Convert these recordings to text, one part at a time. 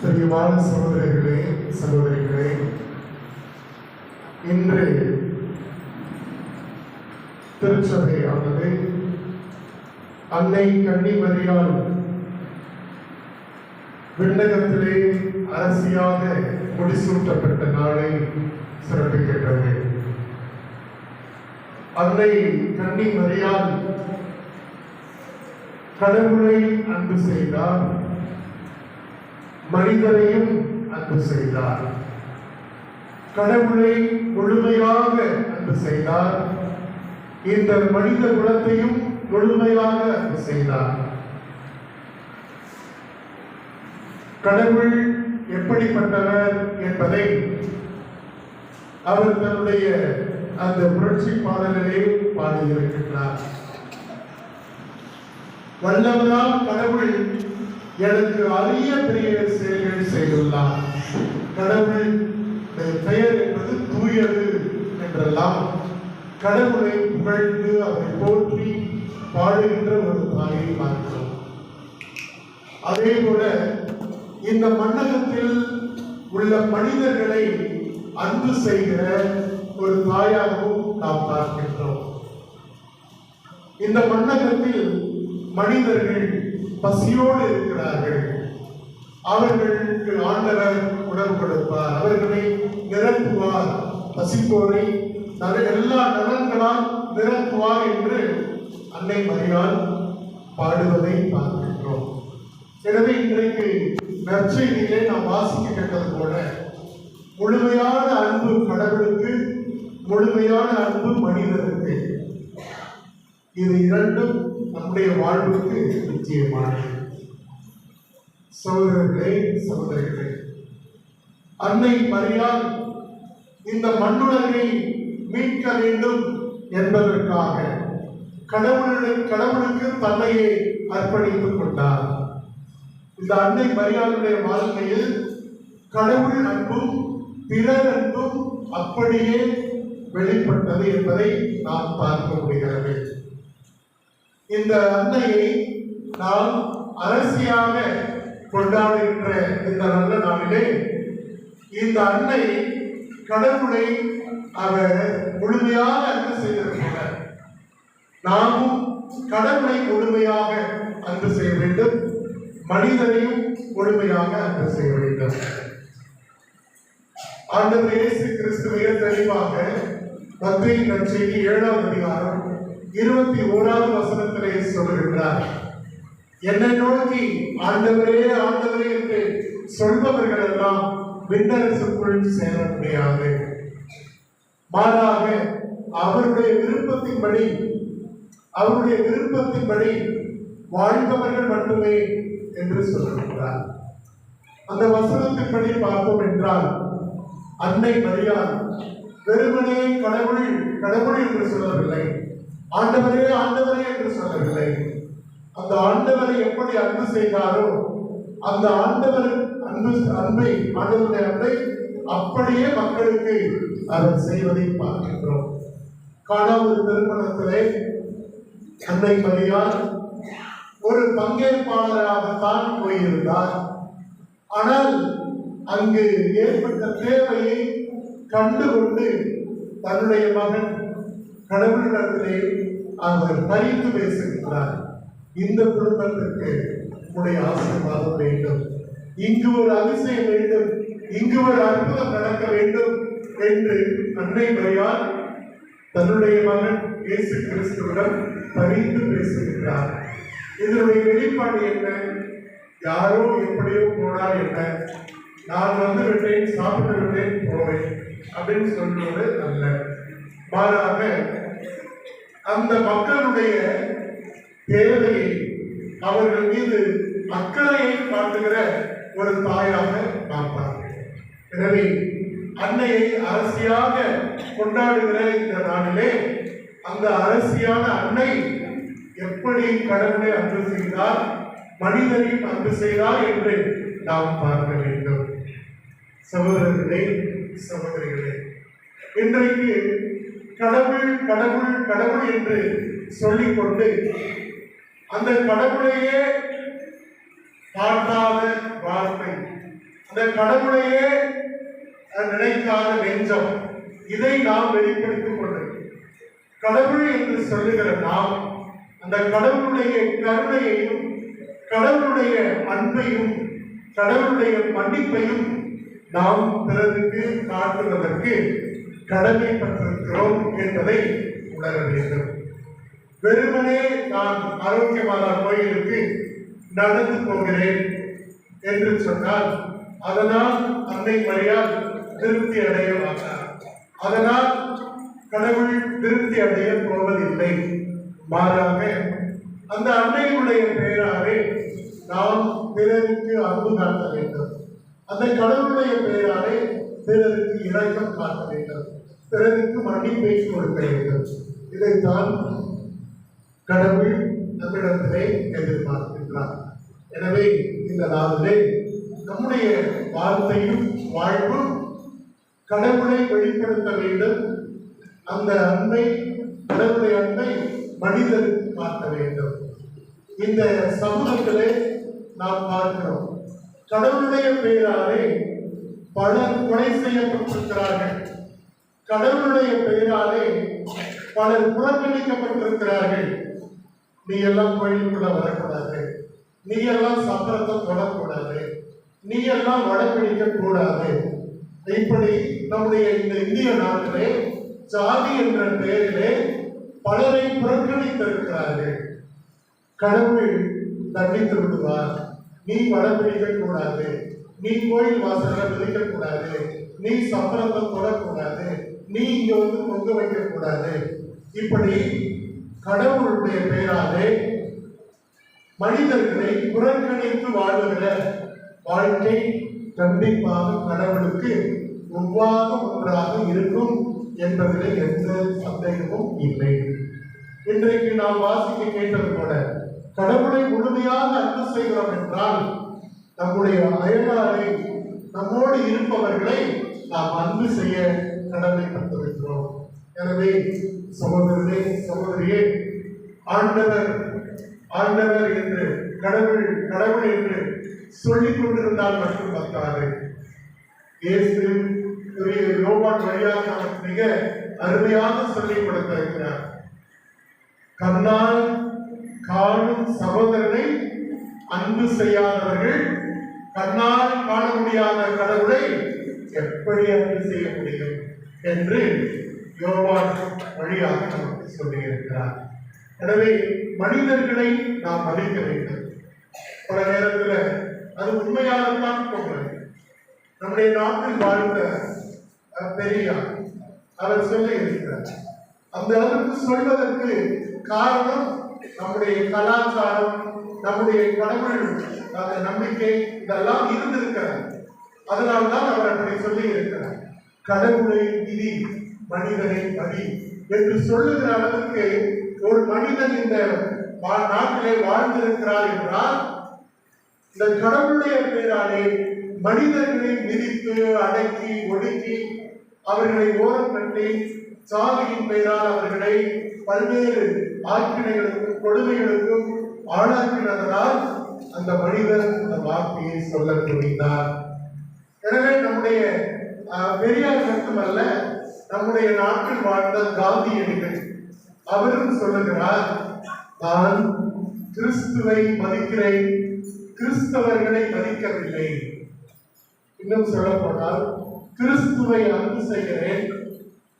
பிரியமான சகோதரர்களே சகோதரிகளே இன்று திருச்சபை அல்லது அன்னை கன்னிமரியால் விண்ணகத்திலே அரசியாக முடிசூட்டப்பட்ட நாளை சிறப்பிக்கின்றது. அன்னை கன்னிமரியால் கடவுளை அன்பு செய்தார். மனிதரையும் அன்பு செய்தார். கடவுளை முழுமையாக அன்பு செய்தார். இந்த மனித குலத்தையும் முழுமையாக அன்பு செய்தார். கடவுள் எப்படிப்பட்டவர் என்பதை அவர் தன்னுடைய அந்த புரட்சி பாடலிலே பாடியிருக்கின்றார். வல்லவரால் கடவுள் எனக்கு அரிய பெரிய செயல்கள் செய்துள்ளார். கடவுள் பெயர் என்பது தூயது என்றெல்லாம் கடவுளை புகழ்ந்து அவரை போற்றி பாடுகின்ற ஒரு தாயை பார்க்கிறோம். அதே போல இந்த மண்டலத்தில் உள்ள மனிதர்களை அன்பு செய்கிற ஒரு தாயாகவும் நாம் பார்க்கின்றோம். இந்த மண்டலத்தில் மனிதர்கள் பசியோடு இருக்கிறார்கள். அவர்களுக்கு ஆண்டவர் உணவு கொடுப்பார். அவர்களை நிரப்புவார். பசிப்போரை எல்லா நலன்களால் நிரப்புவார் என்று அன்னை மரியால் பாடுவதை பார்க்கின்றோம். எனவே இன்றைக்கு நற்செய்தியிலே நாம் வாசிக்க கேட்டது போல முழுமையான அன்பு கடவுளுக்கு முழுமையான அன்பு மனிதனுக்கு இது இரண்டும் நம்முடைய வாழ்வுக்கு நிச்சயமானது சகோதரர்களே சகோதரிகளே அன்னை மரியால் இந்த மண்ணுலகை மீட்க வேண்டும் என்பதற்காக கடவுளுடன் கடவுளுக்கு தன்னையே அர்ப்பணித்துக் கொண்டார். இந்த அன்னை மரியாளுடைய வாழ்க்கையில் கடவுள் அன்பும் பிறர் அன்பும் அப்படியே வெளிப்பட்டது என்பதை நாம் பார்க்க முடிகிறது. இந்த அன்னையை நாம் அரசியாக கொண்டாடுகின்ற இந்த நல்ல நாளிலே இந்த அன்னை கடவுளை அவர் முழுமையாக அன்பு செய்திருக்கிறார். நாமும் கடவுளை முழுமையாக அன்பு செய்ய வேண்டும். மனிதனையும் முழுமையாக அன்பு செய்ய வேண்டும். ஆண்டவர் இயேசு கிறிஸ்து மிக தெளிவாக மத்திய நற்செய்தி ஏழாவது அதிகாரம் இருபத்தி ஓராவது வசனத்திலே சொல்லுகின்றார் என்னை நோக்கி ஆண்டவரே ஆண்டவரே என்று சொல்பவர்கள் எல்லாம் விண்ணரசுக்குள் சேர முடியாது. மாறாக அவருடைய விருப்பத்தின்படி அவருடைய விருப்பத்தின்படி வாழ்பவர்கள் மட்டுமே என்று சொல்லுகின்றார். அந்த வசனத்தின்படி பார்த்தோம் என்றால் அன்னை மரியாள் வெறுமனே கடவுள் கடவுள் என்று சொல்லவில்லை. ஆண்டவரே ஆண்டவரே என்று சொல்லவில்லை அந்த ஆண்டவரை எப்படி அன்பு செய்தாரோ அந்த ஆண்டவர் அன்பு அன்பை ஆண்டவருடைய அன்பை அப்படியே மக்களுக்கு அவர் செய்வதை பார்க்கின்றோம். காணா திருமணத்திலே அன்னை மரியாள் ஒரு பங்கேற்பாளராகத்தான் போயிருந்தார். ஆனால் அங்கு ஏற்பட்ட தேவையை கண்டுகொண்டு தன்னுடைய மகன் கடவுளிடத்திலே அவர் பறித்து பேசுகிறார். இந்த குடும்பத்திற்கு உடைய ஆசீர்வாதம் வேண்டும். இங்கு ஒரு அதிசயம் வேண்டும். இங்கு ஒரு அற்புதம் நடக்க வேண்டும் என்று அன்னை மரியாள் தன்னுடைய மகன் இயேசு கிறிஸ்துவிடம் பறித்து பேசுகிறார். இதனுடைய வெளிப்பாடு என்ன? யாரோ எப்படியோ போனால் என்ன? நான் வந்து விட்டேன் சாப்பிட்டு விட்டேன் போவேன் அப்படின்னு சொல்வது அல்ல மாறாக அந்த மக்களுடைய தேவையை அவர்கள் மீது அக்கறையை காட்டுகிற ஒரு தாயாக பார்ப்பார்கள். எனவே அன்னையை அரசியாக கொண்டாடுகிற இந்த நாளிலே அந்த அரசியான அன்னை எப்படி கடவுளை அன்பு செய்தார் மனிதரையும் அன்பு செய்தார் என்று நாம் பார்க்க வேண்டும். சகோதரர்களே சகோதரிகளே இன்றைக்கு கடவுள் கடவுள் கடவுள் என்று சொல்லிக்கொண்டு அந்த கடவுளையே பார்க்காத வார்த்தை. அந்த கடவுளையே நினைக்காத நெஞ்சம். இதை நாம் வெளிப்படுத்திக் கொண்டிருக்கிறோம் கடவுள் என்று சொல்லுகிற நாம் அந்த கடவுளுடைய கருணையையும் கடவுளுடைய அன்பையும் கடவுளுடைய மன்னிப்பையும் நாம் பிறருக்கு காட்டுவதற்கு கடமைப்பட்டிருக்கிறோம் என்பதை உணர வேண்டும். வெறுமனே நான் ஆரோக்கியமான கோயிலுக்கு நடந்து போகிறேன் என்று சொன்னால் அதனால் அன்னை மரியால் திருப்தி அடைய மாட்டார். அதனால் கடவுள் திருப்தி அடைய போவதில்லை. மாறாக அந்த அன்னையுடைய பெயராலே நாம் பிறருக்கு அன்பு காட்ட வேண்டும். அந்த கடவுளுடைய பெயராலே பிறருக்கு இரக்கம் காட்ட வேண்டும். பிறருக்கு பேச்சு கொடுக்க வேண்டும். இதைத்தான் கடவுள் நம்மிடத்திலே எதிர்பார்க்கின்றார். எனவே இந்த நாளிலே நம்முடைய வார்த்தையும் வாழ்வும் கடவுளை வெளிப்படுத்த வேண்டும். அந்த அன்பை கடவுளை அன்பை மனிதருக்கு பார்க்க வேண்டும். இந்த சமூகத்திலே நாம் பார்க்கிறோம் கடவுளுடைய பெயராலே பலர் கொலை செய்யப்பட்டிருக்கிறார்கள். கடவுளுடைய பெயராலே பலர் புறக்கணிக்கப்பட்டிருக்கிறார்கள். நீ எல்லாம் கோயிலுக்குள்ள வரக்கூடாது. நீ எல்லாம் சம்பளத்தை தொடக்கூடாது. நீ எல்லாம் வடபிடிக்க கூடாது இப்படி நம்முடைய இந்த இந்திய நாட்டிலே ஜாதி என்ற பெயரிலே பலரை புறக்கணித்திருக்கிறார்கள். கடவுள் தண்டித்து விடுவார். நீ வடபிடிக்க கூடாது நீ கோயில் வாசல்ல விதிக்கக்கூடாது நீ சம்பளத்தை தொடக்கூடாது. நீ இங்க வந்து பொங்க வைக்க கூடாது. இப்படி கடவுளுடைய பெயராலே மனிதர்களை புறக்கணித்து வாழ்கிற வாழ்க்கை கண்டிப்பாக கடவுளுக்கு ஒவ்வாத ஒன்றாக இருக்கும் என்பதில் எந்த சந்தேகமும் இல்லை. இன்றைக்கு நாம் வாசிக்க கேட்டது போல கடவுளை முழுமையாக அன்பு செய்கிறோம் என்றால் நம்முடைய அயலாரை நம்மோடு இருப்பவர்களை நாம் அன்பு செய்ய கடமைப்பட்டிருக்கிறோம் எனவே சகோதரனே சகோதரியே ஆண்டவர் ஆண்டவர் என்று கடவுள் கடவுள் என்று சொல்லிக் கொண்டிருந்தால் மட்டும் பத்தாது. இயேசு பெரிய வழியாக மிக அருமையாக சொல்லிக் கொடுத்திருக்கிறார். கண்ணால் காணும் சகோதரனை அன்பு செய்யாதவர்கள் கண்ணால் காண முடியாத கடவுளை எப்படி அவர்கள் செய்ய முடியும் என்று யோவான் வழியாக நமக்கு சொல்லியிருக்கிறார். எனவே மனிதர்களை நாம் மதிக்க வேண்டும். பல நேரத்தில் அது உண்மையாகத்தான் போகிறது நம்முடைய நாட்டில் வாழ்ந்த பெரியார் அவர் சொல்லி இருக்கிறார் அந்த அளவுக்கு சொல்வதற்கு காரணம் நம்முடைய கலாச்சாரம் நம்முடைய கடவுள் அந்த நம்பிக்கை இதெல்லாம் இருந்திருக்கிறது. அதனால்தான் அவர் அப்படி சொல்லி இருக்கிறார் கடவுளை விதி மனிதனை மதி என்று சொல்லுகிற அளவுக்கு ஒரு மனிதன் இந்த வா- நாட்டிலே வாழ்ந்திருக்கிறார் என்றால் இந்த கடவுளுடைய பெயராலே மனிதர்களை மிதித்து அடக்கி ஒடுக்கி அவர்களை ஓரம் கட்டி சாதியின் பெயரால் அவர்களை பல்வேறு ஆக்கினைகளுக்கும் கொடுமைகளுக்கும் ஆளாக்கினதனால் அந்த மனிதன் அந்த வார்த்தையை சொல்ல துணிந்தார் எனவே நம்முடைய பெரியார் மட்டுமல்ல நம்முடைய நாட்டில் வாழ்ந்த காந்தியடிகள் அவரும் சொல்லுகிறார் நான் கிறிஸ்துவை மதிக்கிறேன் கிறிஸ்தவர்களை மதிக்கவில்லை. இன்னும் சொல்ல போனால் கிறிஸ்துவை அன்பு செய்கிறேன்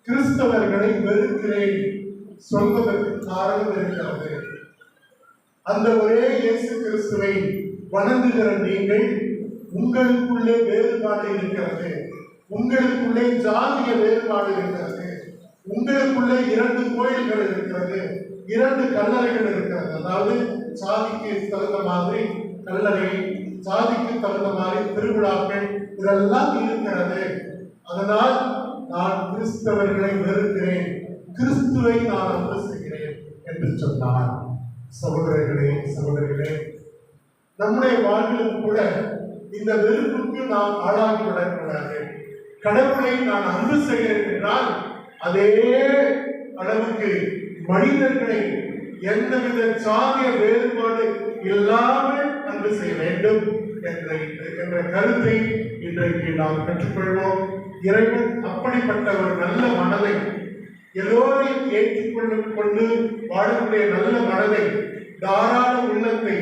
கிறிஸ்தவர்களை வெறுக்கிறேன். சொல்வதற்கு காரணம் இருக்கிறது. அந்த ஒரே இயேசு கிறிஸ்துவை வணங்குகிற நீங்கள் உங்களுக்குள்ளே வேறுபாடு இருக்கிறது. உங்களுக்குள்ளே ஜாதிய வேறுபாடு இருக்கிறது. உங்களுக்குள்ளே இரண்டு கோயில்கள் இருக்கிறது. இரண்டு கல்லறைகள் இருக்கிறது. அதாவது சாதிக்கு தகுந்த மாதிரி கல்லறை சாதிக்கு தகுந்த மாதிரி திருவிழாக்கள் இதெல்லாம் இருக்கிறது. அதனால் நான் கிறிஸ்தவர்களை வெறுக்கிறேன். கிறிஸ்துவை நான் அன்பு செய்கிறேன் என்று சொன்னார். சகோதரர்களே சகோதரிகளே நம்முடைய வாழ்விலும் கூட இந்த வெறுப்புக்கு நாம் ஆளாகி விடக்கூடாது கடவுளை நான் அன்பு செய்கிறேன் என்றால் அதே அளவுக்கு மனிதர்களை எந்தவித சாதிய வேறுபாடு இல்லாமல் அன்பு செய்ய வேண்டும் என்ற என்ற கருத்தை இன்றைக்கு நாம் கற்றுக்கொள்வோம். இறைவன் அப்படிப்பட்ட ஒரு நல்ல மனதை எல்லோரையும் ஏற்றுக்கொண்டு கொண்டு வாழக்கூடிய நல்ல மனதை தாராள உள்ளத்தை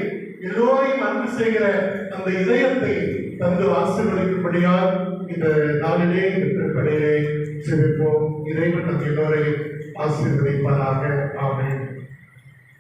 எல்லோரையும் அன்பு செய்கிற அந்த இதயத்தை தந்து ஆசீர்வதிக்கும்படியால் இந்த நாளிலே இந்த திருப்பலியிலே சிரிப்போம் இறைவன் நம் எல்லோரையும் ஆசீர்வதிப்பாராக. ஆமென்.